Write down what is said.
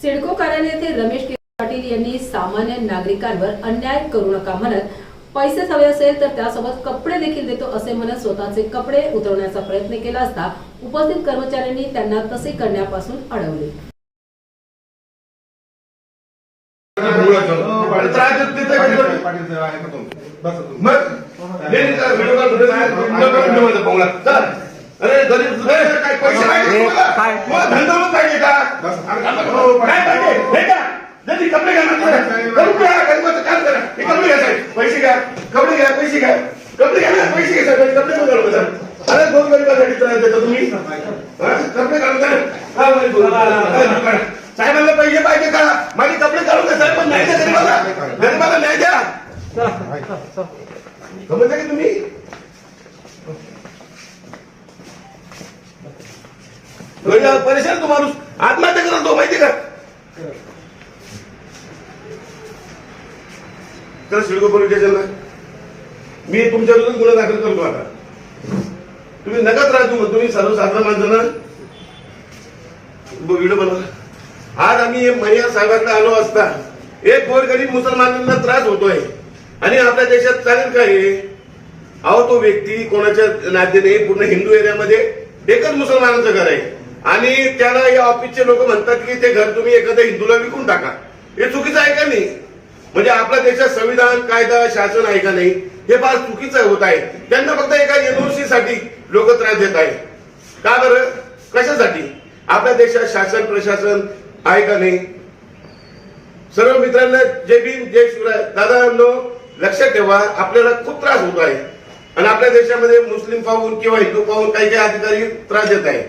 सिडको कार्यालय येथे रमेश के पाटील यांनी सामान्य नागरिकांवर अन्याय करू नका म्हणत पैसे हवे असेल तर त्यासोबत कपडे देखील देतो असे म्हणत स्वतःचे कपडे उतरवण्याचा प्रयत्न केला असता उपस्थित कर्मचाऱ्यांनी त्यांना तसे करण्यापासून अडवले. काय पाहिजे हे का जल्दी करून घ्या, गरीबाचं काम करा. हे घ्या साहेब. पैसे घ्या. कपडे घ्या पैसे घ्या. कपडे घ्या पैसे घ्या साहेब. कपडे पण अरे दोन गरीबासाठी देता तुम्ही. कपडे साहेबांना पैसे पाहिजे का? माझे कपडे साहेब? पण नाही द्या गरीबाला गरीबाला नाही द्या. समजलं की तुम्ही? परेशान तो माणूस. आत्महत्या करतो माहिती का? तर सिडको पोलीस स्टेशनला? मी तुमच्या विरुद्ध गुन्हा दाखल करतो आता. तुम्ही नका त्रास देऊ तुम्ही सर्वसाधारण माणसांना व्हिडिओ बनवा आज आम्ही मैया साहेबांना आलो असता एक गोरगरीब मुसलमानांना त्रास होतोय. आणि आपल्या देशात चालेल का हे? अहो तो व्यक्ती कोणाच्या नात्याने नाही पूर्ण हिंदू एरियामध्ये एकच मुसलमानांचं घर आहे. आणि त्याला या ऑफिसचे लोक म्हणतात की ते घर तुम्ही एखाद्या हिंदूला विकून टाका. हे चुकीचं आहे का नाही? म्हणजे आपल्या देशात संविधान कायदा शासन आहे का नाही हे फार चुकीचं होत आहे. त्यांना फक्त एका एनओसी साठी लोक त्रास देत आहे का बरं? कशासाठी? आपल्या देशात शासन प्रशासन आहे का नाही? सर्व मित्रांना जय भीम जय शिवराय. दादांनो लक्षात ठेवा आपल्याला खूप त्रास होत आहे. आणि आपल्या देशामध्ये मुस्लिम पाहून किंवा हिंदू पाहून काही काही अधिकारी त्रास देत आहे